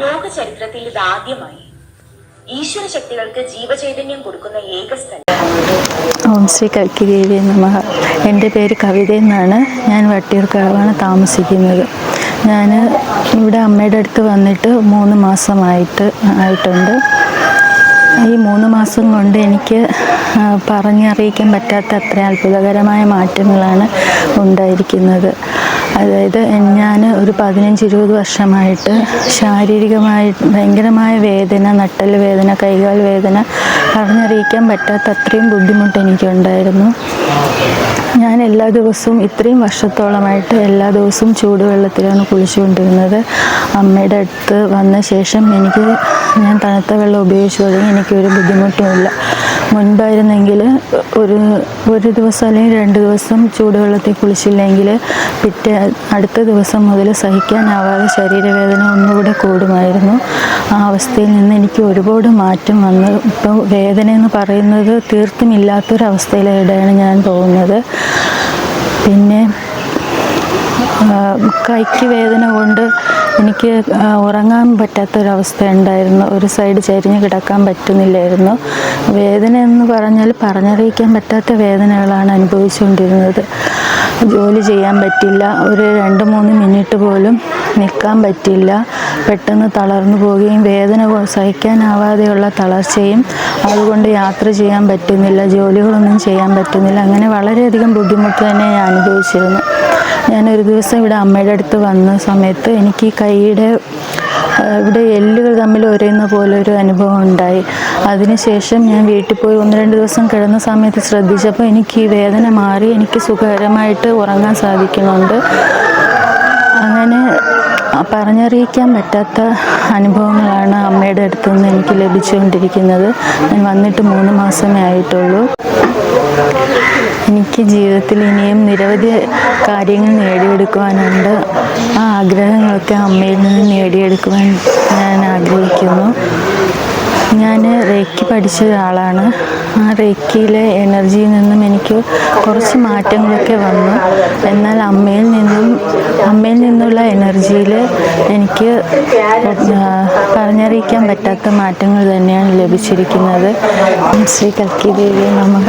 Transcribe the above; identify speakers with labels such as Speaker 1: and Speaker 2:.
Speaker 1: ലോക ചരിത്രത്തിൽ ഇതാദ്യമായി ഈശ്വര ശക്തികൾക്ക് ജീവചൈതന്യം കൊടുക്കുന്ന ഏക സ്ഥലം.
Speaker 2: ഓം ശ്രീ കൽക്കിദേവി നമ. എന്റെ പേര് കവിത എന്നാണ്. ഞാൻ വട്ടിയൂർക്കാവാണ് താമസിക്കുന്നത്. ഞാൻ ഇവിടെ അമ്മയുടെ അടുത്ത് വന്നിട്ട് മൂന്ന് മാസമായിട്ട് ആയിട്ടുണ്ട്. ഈ മൂന്ന് മാസം കൊണ്ട് എനിക്ക് പറഞ്ഞറിയിക്കാൻ പറ്റാത്ത അത്ര അത്ഭുതകരമായ മാറ്റങ്ങളാണ് ഉണ്ടായിരിക്കുന്നത്. അതായത് ഞാൻ ഒരു പതിനഞ്ച് ഇരുപത് വർഷമായിട്ട് ശാരീരികമായി ഭയങ്കരമായ വേദന നട്ടൽ വേദന കൈകാൽ വേദന പറഞ്ഞറിയിക്കാൻ പറ്റാത്ത അത്രയും ബുദ്ധിമുട്ട് എനിക്കുണ്ടായിരുന്നു. ഞാൻ എല്ലാ ദിവസവും ഇത്രയും വർഷത്തോളമായിട്ട് എല്ലാ ദിവസവും ചൂടുവെള്ളത്തിലാണ് കുളിച്ചുകൊണ്ടിരുന്നത്. അമ്മയുടെ അടുത്ത് വന്ന ശേഷം എനിക്ക് ഞാൻ തണുത്ത വെള്ളം ഉപയോഗിച്ചു തുടങ്ങി എനിക്കൊരു ബുദ്ധിമുട്ടുമില്ല. മുൻപായിരുന്നെങ്കിൽ ഒരു ഒരു ദിവസം അല്ലെങ്കിൽ രണ്ട് ദിവസം ചൂടുവെള്ളത്തിൽ കുളിച്ചില്ലെങ്കിൽ പിറ്റേ അടുത്ത ദിവസം മുതൽ സഹിക്കാനാവാതെ ശരീരവേദന ഒന്നുകൂടെ കൂടുമായിരുന്നു. ആ അവസ്ഥയിൽ നിന്ന് എനിക്ക് ഒരുപാട് മാറ്റം വന്നു. ഇപ്പോൾ വേദന എന്ന് പറയുന്നത് തീർത്തും ഇല്ലാത്തൊരവസ്ഥയിലൂടെയാണ് ഞാൻ പോകുന്നത്. പിന്നെ കൈക്ക് വേദന കൊണ്ട് എനിക്ക് ഉറങ്ങാൻ പറ്റാത്തൊരവസ്ഥ ഉണ്ടായിരുന്നു ഒരു സൈഡ് ചരിഞ്ഞ് കിടക്കാൻ പറ്റുന്നില്ലായിരുന്നു. വേദന എന്ന് പറഞ്ഞാൽ പറഞ്ഞറിയിക്കാൻ പറ്റാത്ത വേദനകളാണ് അനുഭവിച്ചുകൊണ്ടിരുന്നത്. ജോലി ചെയ്യാൻ പറ്റില്ല. ഒരു രണ്ട് മൂന്ന് മിനിറ്റ് പോലും നിൽക്കാൻ പറ്റില്ല. പെട്ടെന്ന് തളർന്നു പോവുകയും വേദന സഹിക്കാനാവാതെയുള്ള തളർച്ചയും അതുകൊണ്ട് യാത്ര ചെയ്യാൻ പറ്റുന്നില്ല. ജോലികളൊന്നും ചെയ്യാൻ പറ്റുന്നില്ല. അങ്ങനെ വളരെയധികം ബുദ്ധിമുട്ട് തന്നെ ഞാൻ അനുഭവിച്ചിരുന്നു. ഞാനൊരു ദിവസം ഇവിടെ അമ്മയുടെ അടുത്ത് വന്ന സമയത്ത് എനിക്ക് ഈ കൈയുടെ ഇവിടെ എല്ലുകൾ തമ്മിൽ ഒരയുന്ന പോലെ ഒരു അനുഭവം ഉണ്ടായി. അതിനുശേഷം ഞാൻ വീട്ടിൽ പോയി ഒന്ന് രണ്ട് ദിവസം കിടന്ന സമയത്ത് ശ്രദ്ധിച്ചപ്പോൾ എനിക്ക് ഈ വേദന മാറി എനിക്ക് സുഖകരമായിട്ട് ഉറങ്ങാൻ സാധിക്കുന്നുണ്ട്. അങ്ങനെ പറഞ്ഞറിയിക്കാൻ പറ്റാത്ത അനുഭവങ്ങളാണ് അമ്മയുടെ അടുത്ത് നിന്ന് എനിക്ക് ലഭിച്ചുകൊണ്ടിരിക്കുന്നത്. ഞാൻ വന്നിട്ട് മൂന്ന് മാസമേ ആയിട്ടുള്ളൂ. എനിക്ക് ജീവിതത്തിൽ ഇനിയും നിരവധി കാര്യങ്ങൾ നേടിയെടുക്കുവാനുണ്ട്. ആ ആഗ്രഹങ്ങളൊക്കെ അമ്മയിൽ നിന്ന് നേടിയെടുക്കുവാൻ ഞാൻ ആഗ്രഹിക്കുന്നു. ഞാൻ റേക്കി പഠിച്ച ഒരാളാണ്. ആ റേക്കിയിലെ എനർജിയിൽ നിന്നും എനിക്ക് കുറച്ച് മാറ്റങ്ങളൊക്കെ വന്നു. എന്നാൽ അമ്മയിൽ നിന്നും അമ്മയിൽ നിന്നുള്ള എനർജിയിൽ എനിക്ക് പറഞ്ഞറിയിക്കാൻ പറ്റാത്ത മാറ്റങ്ങൾ തന്നെയാണ് ലഭിച്ചിരിക്കുന്നത്. ശ്രീ കൽക്കി ദേവി നമഃ.